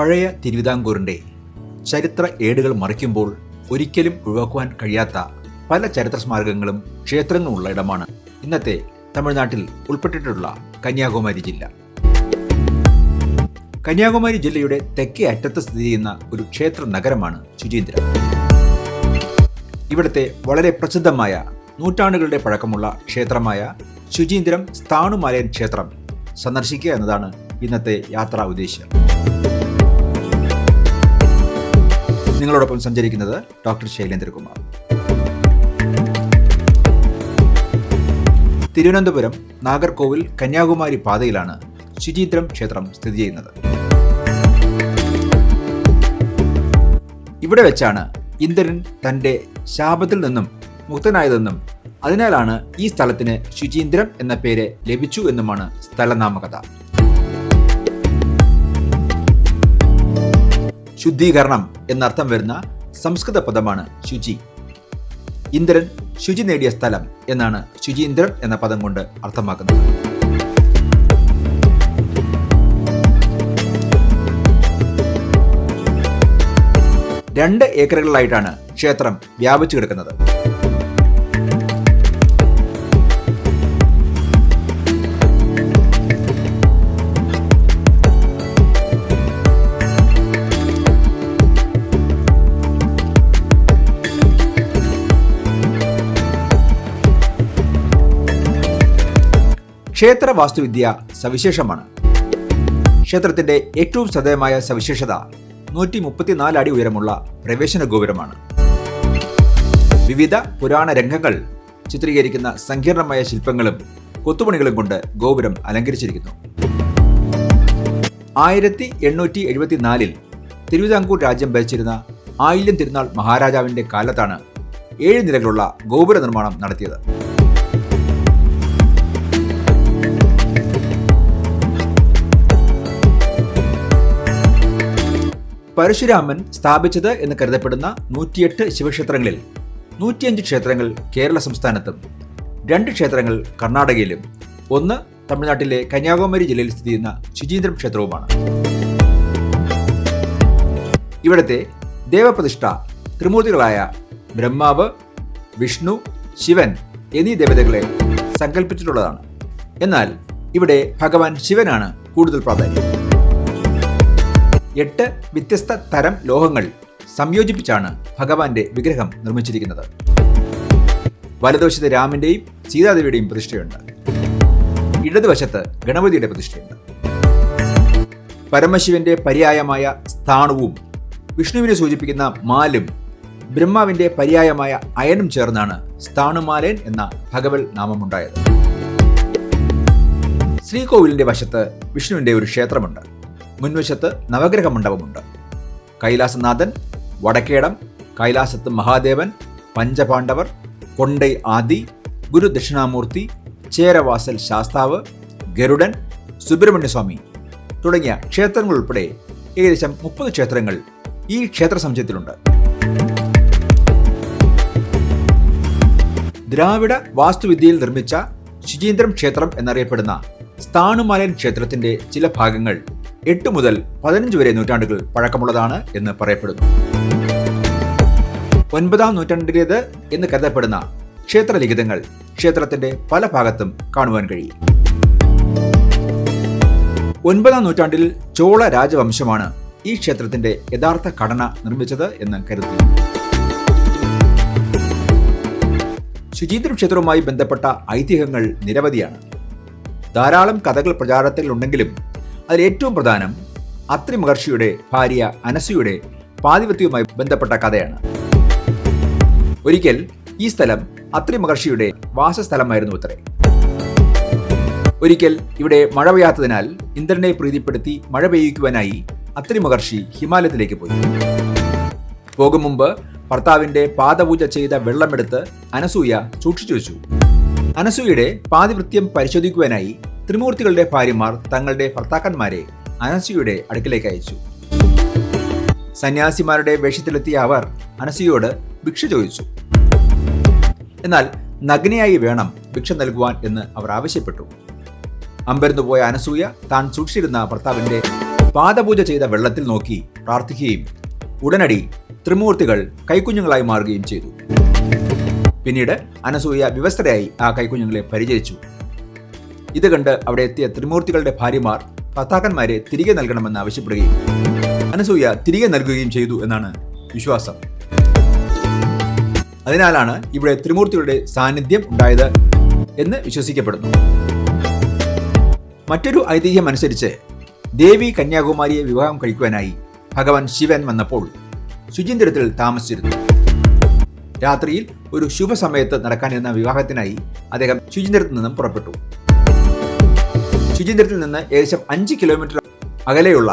പഴയ തിരുവിതാംകൂറിന്റെ ചരിത്ര ഏടുകൾ മറിക്കുമ്പോൾ ഒരിക്കലും ഒഴിവാക്കുവാൻ കഴിയാത്ത പല ചരിത്ര സ്മാരകങ്ങളും ക്ഷേത്രങ്ങളും ഉള്ള ഇടമാണ്. ഇന്നത്തെ തമിഴ്നാട്ടിൽ ഉൾപ്പെട്ടിട്ടുള്ള കന്യാകുമാരി ജില്ല. കന്യാകുമാരി ജില്ലയുടെ തെക്കേ അറ്റത്ത് സ്ഥിതി ചെയ്യുന്ന ഒരു ക്ഷേത്ര നഗരമാണ് ശുചീന്ദ്ര. ഇവിടുത്തെ വളരെ പ്രസിദ്ധമായ നൂറ്റാണ്ടുകളുടെ പഴക്കമുള്ള ക്ഷേത്രമായ ശുചീന്ദ്രം സ്ഥാണുമാലയൻ ക്ഷേത്രം സന്ദർശിക്കുക എന്നതാണ് ഇന്നത്തെ യാത്രാ ഉദ്ദേശ്യം. നിങ്ങളോടൊപ്പം സഞ്ചരിക്കുന്നത് ഡോക്ടർ ശൈലേന്ദ്രകുമാർ. തിരുവനന്തപുരം നാഗർകോവിൽ കന്യാകുമാരി പാതയിലാണ് ശുചീന്ദ്രം ക്ഷേത്രം സ്ഥിതി ചെയ്യുന്നത്. ഇവിടെ വെച്ചാണ് ഇന്ദ്രൻ തന്റെ ശാപത്തിൽ നിന്നും മുക്തനായതെന്നും അതിനാലാണ് ഈ സ്ഥലത്തിന് ശുചീന്ദ്രം എന്ന പേര് ലഭിച്ചു എന്നുമാണ് സ്ഥലനാമകഥ. ശുദ്ധീകരണം എന്നർത്ഥം വരുന്ന സംസ്കൃത പദമാണ് ശുചി. ഇന്ദ്രൻ ശുചി നേടിയ സ്ഥലം എന്നാണ് ശുചീന്ദ്രൻ എന്ന പദം കൊണ്ട് അർത്ഥമാക്കുന്നത്. രണ്ട് ഏക്കറുകളിലായിട്ടാണ് ക്ഷേത്രം വ്യാപിച്ചു കിടക്കുന്നത്. ക്ഷേത്ര വാസ്തുവിദ്യ സവിശേഷമാണ്. ക്ഷേത്രത്തിന്റെ ഏറ്റവും ശ്രദ്ധേയമായ സവിശേഷത നൂറ്റി മുപ്പത്തിനാല് അടി ഉയരമുള്ള പ്രവേശന ഗോപുരമാണ്. വിവിധ പുരാണ രംഗങ്ങൾ ചിത്രീകരിക്കുന്ന സങ്കീർണമായ ശില്പങ്ങളും കൊത്തുപണികളും കൊണ്ട് ഗോപുരം അലങ്കരിച്ചിരിക്കുന്നു. ആയിരത്തി എണ്ണൂറ്റി എഴുപത്തിനാലിൽ തിരുവിതാംകൂർ രാജ്യം ഭരിച്ചിരുന്ന ആയില്യം തിരുനാൾ മഹാരാജാവിന്റെ കാലത്താണ് ഏഴ് നിലകളുള്ള ഗോപുര നിർമ്മാണം നടത്തിയത്. പരശുരാമൻ സ്ഥാപിച്ചത് എന്ന് കരുതപ്പെടുന്ന നൂറ്റിയെട്ട് ശിവക്ഷേത്രങ്ങളിൽ നൂറ്റിയഞ്ച് ക്ഷേത്രങ്ങൾ കേരള സംസ്ഥാനത്തും രണ്ട് ക്ഷേത്രങ്ങൾ കർണാടകയിലും ഒന്ന് തമിഴ്നാട്ടിലെ കന്യാകുമാരി ജില്ലയിൽ സ്ഥിതി ചെയ്യുന്ന ശുചീന്ദ്രം ക്ഷേത്രവുമാണ്. ഇവിടത്തെ ദേവപ്രതിഷ്ഠ ത്രിമൂർത്തികളായ ബ്രഹ്മാവ് വിഷ്ണു ശിവൻ എന്നീ ദേവതകളെ സങ്കല്പിച്ചിട്ടുള്ളതാണ്. എന്നാൽ ഇവിടെ ഭഗവാൻ ശിവനാണ് കൂടുതൽ പ്രാധാന്യം. എട്ട് വ്യത്യസ്ത തരം ലോഹങ്ങൾ സംയോജിപ്പിച്ചാണ് ഭഗവാന്റെ വിഗ്രഹം നിർമ്മിച്ചിരിക്കുന്നത്. വലതുവശത്ത് രാമന്റെയും സീതാദേവിയുടെയും പ്രതിഷ്ഠയുണ്ട്. ഇടതുവശത്ത് ഗണപതിയുടെ പ്രതിഷ്ഠയുണ്ട്. പരമശിവന്റെ പര്യായമായ സ്ഥാണുവും വിഷ്ണുവിനെ സൂചിപ്പിക്കുന്ന മാലും ബ്രഹ്മാവിന്റെ പര്യായമായ അയനും ചേർന്നാണ് സ്ഥാണുമാലൻ എന്ന ഭഗവൽ നാമമുണ്ടായത്. ശ്രീകോവിലിന്റെ വശത്ത് വിഷ്ണുവിന്റെ ഒരു ക്ഷേത്രമുണ്ട്. മുൻവശത്ത് നവഗ്രഹ മണ്ഡപമുണ്ട് കൈലാസനാഥൻ വടക്കേടം കൈലാസത്ത് മഹാദേവൻ പഞ്ചപാണ്ഡവർ കൊണ്ടൈ ആദി ഗുരു ദക്ഷിണാമൂർത്തി ചേരവാസൽ ശാസ്താവ് ഗരുഡൻ സുബ്രഹ്മണ്യസ്വാമി തുടങ്ങിയ ക്ഷേത്രങ്ങൾ ഉൾപ്പെടെ ഏകദേശം മുപ്പത് ക്ഷേത്രങ്ങൾ ഈ ക്ഷേത്ര സമുച്ചയത്തിലുണ്ട്. ദ്രാവിഡ വാസ്തുവിദ്യയിൽ നിർമ്മിച്ച ശുചീന്ദ്രം ക്ഷേത്രം എന്നറിയപ്പെടുന്ന സ്ഥാണുമാലയൻ ക്ഷേത്രത്തിന്റെ ചില ഭാഗങ്ങൾ എട്ട് മുതൽ പതിനഞ്ച് വരെ നൂറ്റാണ്ടുകൾ പഴക്കമുള്ളതാണ് എന്ന് പറയപ്പെടുന്നു. ഒൻപതാം നൂറ്റാണ്ടിലേത് എന്ന് കരുതപ്പെടുന്ന ക്ഷേത്രലിഖിതങ്ങൾ ക്ഷേത്രത്തിന്റെ പല ഭാഗത്തും കാണുവാൻ കഴിയും. ഒൻപതാം നൂറ്റാണ്ടിൽ ചോള രാജവംശമാണ് ഈ ക്ഷേത്രത്തിന്റെ യഥാർത്ഥ ഘടന നിർമ്മിച്ചത് എന്ന് കരുതുന്നു. ശുചീന്ദ്രം ക്ഷേത്രവുമായി ബന്ധപ്പെട്ട ഐതിഹ്യങ്ങൾ നിരവധിയാണ്. ധാരാളം കഥകൾ പ്രചാരത്തിലുണ്ടെങ്കിലും അതിൽ ഏറ്റവും പ്രധാനം അത്രി മഹർഷിയുടെ ഭാര്യ അനസയുടെ പാതിവത്യവുമായി ബന്ധപ്പെട്ട കഥയാണ്. ഒരിക്കൽ ഈ സ്ഥലം അത്രി മഹർഷിയുടെ വാസസ്ഥലമായിരുന്നു അത്രേ ഒരിക്കൽ ഇവിടെ മഴ പെയ്യാത്തതിനാൽ ഇന്ദ്രനെ പ്രീതിപ്പെടുത്തി മഴ പെയ്യിക്കുവാനായി അത്രി മഹർഷി ഹിമാലയത്തിലേക്ക് പോയി. പോകും മുമ്പ് ഭർത്താവിന്റെ പാദപൂജ ചെയ്ത വെള്ളമെടുത്ത് അനസൂയ സൂക്ഷിച്ചു വെച്ചു. അനസൂയയുടെ പാതിവൃത്യം പരിശോധിക്കുവാനായി ത്രിമൂർത്തികളുടെ ഭാര്യമാർ തങ്ങളുടെ ഭർത്താക്കന്മാരെ അനസിയുടെ അടുക്കിലേക്ക് അയച്ചു. സന്യാസിമാരുടെ വേഷത്തിലെത്തിയ അവർ അനസിയോട് ഭിക്ഷ ചോദിച്ചു. എന്നാൽ നഗ്നയായി വേണം ഭിക്ഷ നൽകുവാൻ എന്ന് അവർ ആവശ്യപ്പെട്ടു. അമ്പരന്നുപോയ അനസൂയ താൻ സൂക്ഷിച്ചിരുന്ന ഭർത്താവിന്റെ പാദപൂജ ചെയ്ത വെള്ളത്തിൽ നോക്കി പ്രാർത്ഥിക്കുകയും ഉടനടി ത്രിമൂർത്തികൾ കൈക്കുഞ്ഞുങ്ങളായി മാറുകയും ചെയ്തു. പിന്നീട് അനസൂയ വിവസ്ത്രയായി ആ കൈക്കുഞ്ഞുങ്ങളെ പരിചരിച്ചു. ഇത് കണ്ട് അവിടെ എത്തിയ ത്രിമൂർത്തികളുടെ ഭാര്യമാർ ഭർത്താക്കന്മാരെ തിരികെ നൽകണമെന്ന് ആവശ്യപ്പെടുകയും അനസൂയ തിരികെ നൽകുകയും ചെയ്തു എന്നാണ് വിശ്വാസം. അതിനാലാണ് ഇവിടെ ത്രിമൂർത്തികളുടെ സാന്നിധ്യം ഉണ്ടായത് എന്ന് വിശ്വസിക്കപ്പെടുന്നു. മറ്റൊരു ഐതിഹ്യം അനുസരിച്ച് ദേവി കന്യാകുമാരിയെ വിവാഹം കഴിക്കുവാനായി ഭഗവാൻ ശിവൻ വന്നപ്പോൾ ശുചീന്ദ്രത്തിൽ താമസിച്ചിരുന്നു. രാത്രിയിൽ ഒരു ശുഭസമയത്ത് നടക്കാനിരുന്ന വിവാഹത്തിനായി അദ്ദേഹം ശുചീന്ദ്രത്തിൽ നിന്നും പുറപ്പെട്ടു. ശുചീന്ദ്രത്തിൽ നിന്ന് ഏകദേശം അഞ്ച് കിലോമീറ്റർ അകലെയുള്ള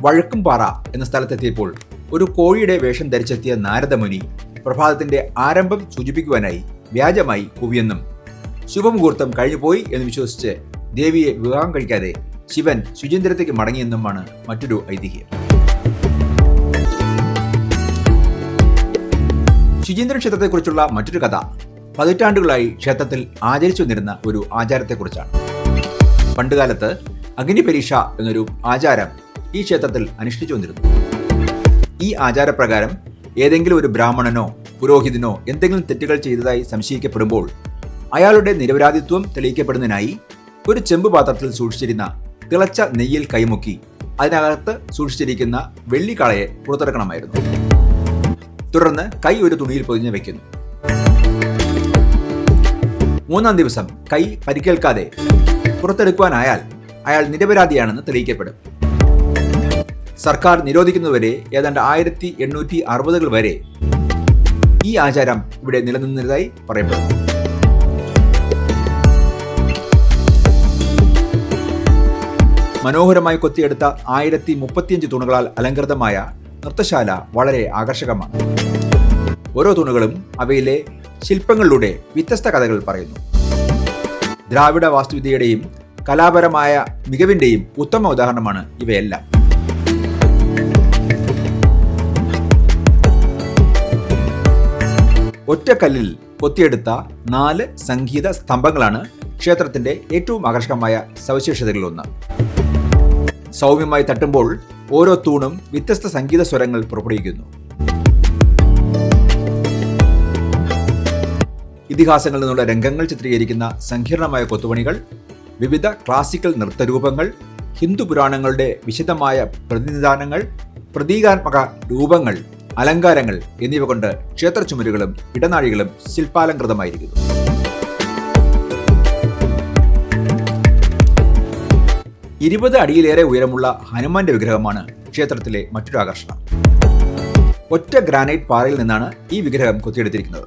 വഴക്കുംപാറ എന്ന സ്ഥലത്തെത്തിയപ്പോൾ ഒരു കോഴിയുടെ വേഷം ധരിച്ചെത്തിയ നാരദമുനി പ്രഭാതത്തിന്റെ ആരംഭം സൂചിപ്പിക്കുവാനായി വ്യാജമായി കുവിയെന്നും ശുഭമുഹൂർത്തം കഴിഞ്ഞുപോയി എന്ന് വിശ്വസിച്ച് ദേവിയെ വിവാഹം കഴിക്കാതെ ശിവൻ ശുചീന്ദ്രത്തേക്ക് മടങ്ങിയെന്നുമാണ് മറ്റൊരു ഐതിഹ്യം. ശുചീന്ദ്രൻ ക്ഷേത്രത്തെക്കുറിച്ചുള്ള മറ്റൊരു കഥ പതിറ്റാണ്ടുകളായി ക്ഷേത്രത്തിൽ ആചരിച്ചു വന്നിരുന്ന ഒരു ആചാരത്തെക്കുറിച്ചാണ്. പണ്ടുകാലത്ത് അഗ്നിപരീക്ഷ എന്നൊരു ആചാരം ഈ ക്ഷേത്രത്തിൽ അനുഷ്ഠിച്ചു വന്നിരുന്നു. ഈ ആചാരപ്രകാരം ഏതെങ്കിലും ഒരു ബ്രാഹ്മണനോ പുരോഹിതനോ എന്തെങ്കിലും തെറ്റുകൾ ചെയ്തതായി സംശയിക്കപ്പെടുമ്പോൾ അയാളുടെ നിരപരാധിത്വം തെളിയിക്കപ്പെടുന്നതിനായി ഒരു ചെമ്പ് പാത്രത്തിൽ സൂക്ഷിച്ചിരുന്ന തിളച്ച നെയ്യിൽ കൈമുക്കി അതിനകത്ത് സൂക്ഷിച്ചിരിക്കുന്ന വെള്ളിക്കാളയെ പുറത്തെടുക്കണമായിരുന്നു തുടർന്ന് കൈ ഒരു തുണിയിൽ പൊതിഞ്ഞ് വെക്കുന്നു. മൂന്നാം ദിവസം കൈ പരിക്കേൽക്കാതെ പുറത്തെടുക്കുവാനായാൽ അയാൾ നിരപരാധിയാണെന്ന് തെളിയിക്കപ്പെടും. സർക്കാർ നിരോധിക്കുന്നതുവരെ ഏതാണ്ട് ആയിരത്തി എണ്ണൂറ്റി അറുപതുകൾ വരെ ഈ ആചാരം ഇവിടെ നിലനിന്നതായി പറയപ്പെടുന്നു. മനോഹരമായി കൊത്തിയെടുത്ത ആയിരത്തി മുപ്പത്തിയഞ്ച് തൂണുകളാൽ അലങ്കൃതമായ നൃത്തശാല വളരെ ആകർഷകമാണ്. ഓരോ തൂണുകളും അവയിലെ ശില്പങ്ങളിലൂടെ വ്യത്യസ്ത കഥകൾ പറയുന്നു. ദ്രാവിഡ വാസ്തുവിദ്യയുടെയും കലാപരമായ മികവിന്റെയും ഉത്തമ ഉദാഹരണമാണ് ഇവയെല്ലാം. ഒറ്റക്കല്ലിൽ കൊത്തിയെടുത്ത നാല് സംഗീത സ്തംഭങ്ങളാണ് ക്ഷേത്രത്തിന്റെ ഏറ്റവും ആകർഷകമായ സവിശേഷതകളിലൊന്ന്. സൗമ്യമായി തട്ടുമ്പോൾ ഓരോ തൂണും വ്യത്യസ്ത സംഗീത സ്വരങ്ങൾ പുറപ്പെടുവിക്കുന്നു. ഇതിഹാസങ്ങളിൽ നിന്നുള്ള രംഗങ്ങൾ ചിത്രീകരിക്കുന്ന സങ്കീർണമായ കൊത്തുപണികൾ വിവിധ ക്ലാസിക്കൽ നൃത്തരൂപങ്ങൾ ഹിന്ദു പുരാണങ്ങളുടെ വിശദമായ പ്രതിനിധാനങ്ങൾ പ്രതീകാത്മക രൂപങ്ങൾ അലങ്കാരങ്ങൾ എന്നിവ കൊണ്ട് ക്ഷേത്ര ചുമരുകളും ഇടനാഴികളും ശില്പാലങ്കൃതമായിരിക്കുന്നു ഇരുപത് അടിയിലേറെ ഉയരമുള്ള ഹനുമാന്റെ വിഗ്രഹമാണ് ക്ഷേത്രത്തിലെ മറ്റൊരു ആകർഷണം. ഒറ്റ ഗ്രാനൈറ്റ് പാറയിൽ നിന്നാണ് ഈ വിഗ്രഹം കൊത്തിയെടുത്തിരിക്കുന്നത്.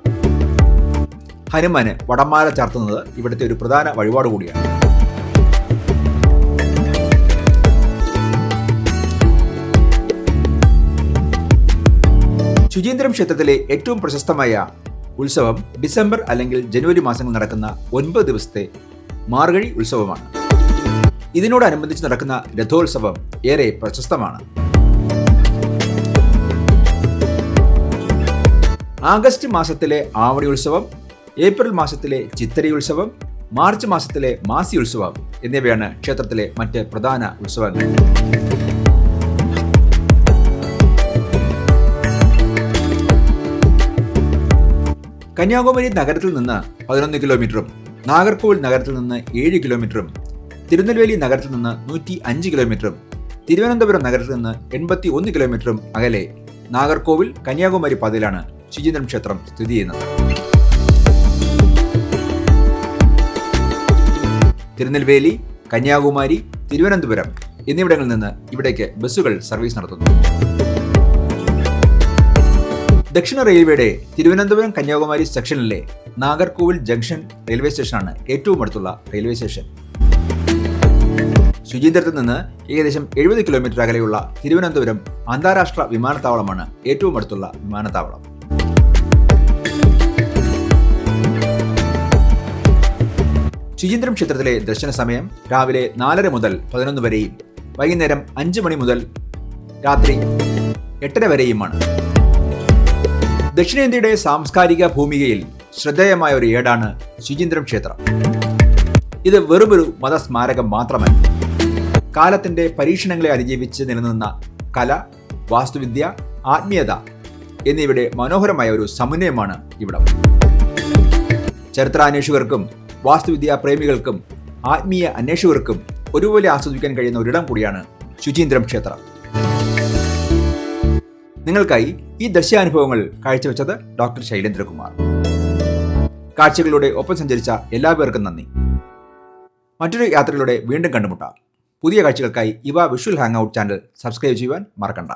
ഹനുമാന് വടമാല ചാർത്തുന്നത് ഇവിടുത്തെ ഒരു പ്രധാന വഴിപാട് കൂടിയാണ്. ശുചീന്ദ്രം ക്ഷേത്രത്തിലെ ഏറ്റവും പ്രശസ്തമായ ഉത്സവം ഡിസംബർ അല്ലെങ്കിൽ ജനുവരി മാസങ്ങളിൽ നടക്കുന്ന ഒൻപത് ദിവസത്തെ മാർഗഴി ഉത്സവമാണ്. ഇതിനോടനുബന്ധിച്ച് നടക്കുന്ന രഥോത്സവം ഏറെ പ്രശസ്തമാണ്. ആഗസ്റ്റ് മാസത്തിലെ ആവണി ഉത്സവം ഏപ്രിൽ മാസത്തിലെ ചിത്തരി ഉത്സവം മാർച്ച് മാസത്തിലെ മാസി ഉത്സവം എന്നിവയാണ് ക്ഷേത്രത്തിലെ മറ്റ് പ്രധാന ഉത്സവങ്ങൾ. കന്യാകുമാരി നഗരത്തിൽ നിന്ന് പതിനൊന്ന് കിലോമീറ്ററും നാഗർകോവിൽ നഗരത്തിൽ നിന്ന് ഏഴ് കിലോമീറ്ററും തിരുനെൽവേലി നഗരത്തിൽ നിന്ന് നൂറ്റി അഞ്ച് കിലോമീറ്ററും തിരുവനന്തപുരം നഗരത്തിൽ നിന്ന് എൺപത്തി ഒന്ന് കിലോമീറ്ററും അകലെ നാഗർകോവിൽ കന്യാകുമാരി പാതയിലാണ് ശുചീന്ദ്രം ക്ഷേത്രം സ്ഥിതി ചെയ്യുന്നത്. തിരുനെൽവേലി കന്യാകുമാരി തിരുവനന്തപുരം എന്നിവിടങ്ങളിൽ നിന്ന് ഇവിടേക്ക് ബസ്സുകൾ സർവീസ് നടത്തുന്നു. ദക്ഷിണ റെയിൽവേയുടെ തിരുവനന്തപുരം കന്യാകുമാരി സെക്ഷനിലെ നാഗർകോവിൽ ജംഗ്ഷൻ റെയിൽവേ സ്റ്റേഷനാണ് ഏറ്റവും അടുത്തുള്ള റെയിൽവേ സ്റ്റേഷൻ. ശുചീന്ദ്രത്തിൽ നിന്ന് ഏകദേശം എഴുപത് കിലോമീറ്റർ അകലെയുള്ള തിരുവനന്തപുരം അന്താരാഷ്ട്ര വിമാനത്താവളമാണ് ഏറ്റവും അടുത്തുള്ള വിമാനത്താവളം. ശുചീന്ദ്രം ക്ഷേത്രത്തിലെ ദർശന സമയം രാവിലെ നാലര മുതൽ പതിനൊന്ന് വരെയും വൈകുന്നേരം അഞ്ച് മണി മുതൽ രാത്രി എട്ടര വരെയുമാണ്. ദക്ഷിണേന്ത്യയുടെ സാംസ്കാരിക ഭൂമികയിൽ ശ്രദ്ധേയമായ ഒരു ഏടാണ് ശുചീന്ദ്രം ക്ഷേത്രം. ഇത് വെറുമൊരു മതസ്മാരകം മാത്രമല്ല. കാലത്തിന്റെ പരീക്ഷണങ്ങളെ അതിജീവിച്ച് നിലനിന്ന കല വാസ്തുവിദ്യ ആത്മീയത എന്നിവയുടെ മനോഹരമായ ഒരു സമന്വയമാണ് ഇവിടം. ചരിത്രാന്വേഷകർക്കും വാസ്തുവിദ്യാ പ്രേമികൾക്കും ആത്മീയ അന്വേഷകർക്കും ഒരുപോലെ ആസ്വദിക്കാൻ കഴിയുന്ന ഒരിടം കൂടിയാണ് ശുചീന്ദ്രം ക്ഷേത്രം. നിങ്ങൾക്കായി ഈ ദൃശ്യാനുഭവങ്ങൾ കാഴ്ചവെച്ചത് ഡോക്ടർ ശൈലേന്ദ്രകുമാർ. കാഴ്ചകളിലൂടെ ഒപ്പം സഞ്ചരിച്ച എല്ലാവർക്കും നന്ദി. മറ്റൊരു യാത്രയിലൂടെ വീണ്ടും കണ്ടുമുട്ടാം. പുതിയ കാഴ്ചകൾക്കായി ഇവ visual hang out channel subscribe ചെയ്യുവാൻ മറക്കണ്ട.